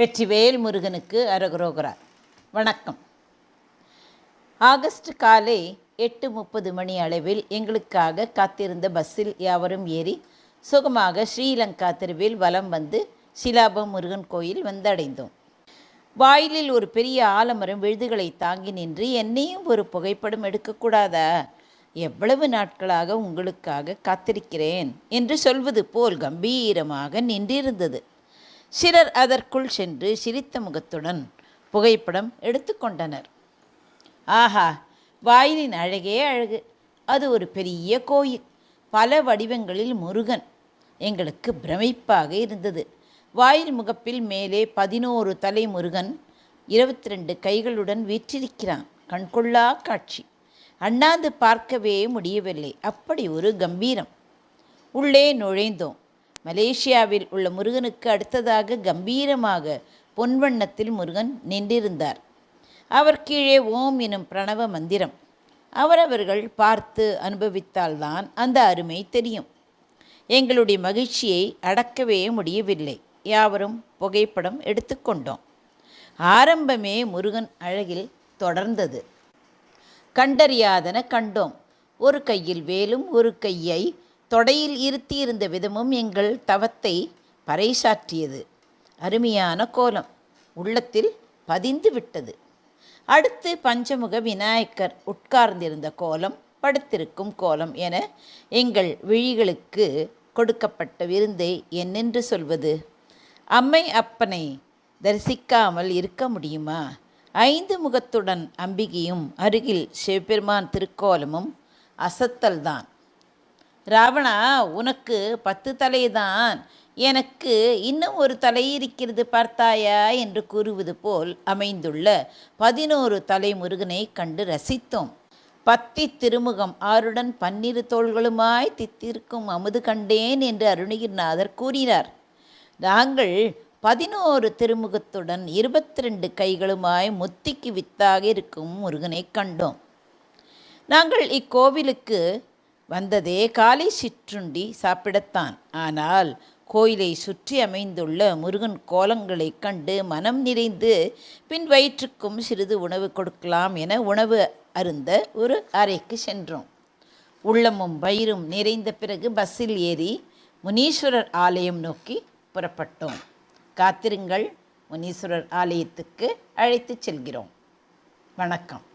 வெற்றிவேல் முருகனுக்கு அரகுரோகரா. வணக்கம். ஆகஸ்ட் காலை எட்டு முப்பது மணி அளவில் எங்களுக்காக காத்திருந்த பஸ்ஸில் யாவரும் ஏறி சுகமாக ஸ்ரீலங்கா தெருவில் வலம் வந்து சிலாபம் முருகன் கோயில் வந்தடைந்தோம். வாயிலில் ஒரு பெரிய ஆலமரம் விழுதுகளை தாங்கி நின்று என்னையும் ஒரு புகைப்படம் எடுக்கக்கூடாதா? எவ்வளவு நாட்களாக உங்களுக்காக காத்திருக்கிறேன் என்று சொல்வது போல் கம்பீரமாக நின்றிருந்தது. சிலர் அதற்குள் சென்று சிரித்த முகத்துடன் புகைப்படம் எடுத்துக்கொண்டனர் ஆஹா வாயிலின் அழகே அழகு. அது ஒரு பெரிய கோயில். பல வடிவங்களில் முருகன். எங்களுக்கு பிரமிப்பாக இருந்தது. வாயில் முகப்பில் மேலே பதினோரு தலை முருகன் இருபத்தி ரெண்டு கைகளுடன் வீற்றிருக்கிறான். கண்கொள்ளா காட்சி. அண்ணாந்து பார்க்கவே முடியவில்லை. அப்படி ஒரு கம்பீரம். உள்ளே நுழைந்தோம். மலேசியாவில் உள்ள முருகனுக்கு அடுத்ததாக கம்பீரமாக பொன்வண்ணத்தில் முருகன் நின்றிருந்தார். அவர் கீழே ஓம் எனும் பிரணவ மந்திரம். அவரவர்கள் பார்த்து அனுபவித்தால்தான் அந்த அருமை தெரியும். எங்களுடைய மகிழ்ச்சியை அடக்கவே முடியவில்லை. யாவரும் புகைப்படம் எடுத்துக்கொண்டோம் ஆரம்பமே முருகன் அழகில் தொடர்ந்தது. கண்டறியாதன கண்டோம். ஒரு கையில் வேலும் ஒரு கையை தொடையில் இருத்தியிருந்த விதமும் எங்கள் தவத்தை பறைசாற்றியது. அருமையான கோலம். உள்ளத்தில் பதிந்து விட்டது. அடுத்து பஞ்சமுக விநாயகர் உட்கார்ந்திருந்த கோலம் படுத்திருக்கும் கோலம் என எங்கள் விழிகளுக்கு கொடுக்கப்பட்ட விருந்தை என்னென்று சொல்வது? அம்மை அப்பனை தரிசிக்காமல் இருக்க முடியுமா? ஐந்து முகத்துடன் அம்பிகையும் அருகில் சிவபெருமான் திருக்கோலமும் அசத்தல்தான். ராவணா உனக்கு பத்து தலைதான். எனக்கு இன்னும் ஒரு தலை இருக்கிறது பார்த்தாயா என்று கூறுவது போல் அமைந்துள்ள பதினோரு தலை முருகனை கண்டு ரசித்தோம். பத்தி திருமுகம் ஆறுடன் பன்னிரு தோள்களுமாய் தித்திருக்கும் அமுது கண்டேன் என்று அருணகிரிநாதர் கூறினார். நாங்கள் பதினோரு திருமுகத்துடன் இருபத்தி ரெண்டு கைகளுமாய் முத்திக்கு வித்தாக இருக்கும் முருகனை கண்டோம். நாங்கள் இக்கோவிலுக்கு வந்ததே காலை சிற்றுண்டி சாப்பிடத்தான். ஆனால் கோயிலை சுற்றி அமைந்துள்ள முருகன் கோலங்களைக் கண்டு மனம் நிறைந்து பின் வயிற்றுக்கும் சிறிது உணவு கொடுக்கலாம் என உணவு அருந்த ஒரு அறைக்கு சென்றோம். உள்ளமும் வயிறும் நிறைந்த பிறகு பஸ்ஸில் ஏறி முனீஸ்வரர் ஆலயம் நோக்கி புறப்பட்டோம். காத்திருங்கள் முனீஸ்வரர் ஆலயத்துக்கு அழைத்துச் செல்கிறோம். வணக்கம்.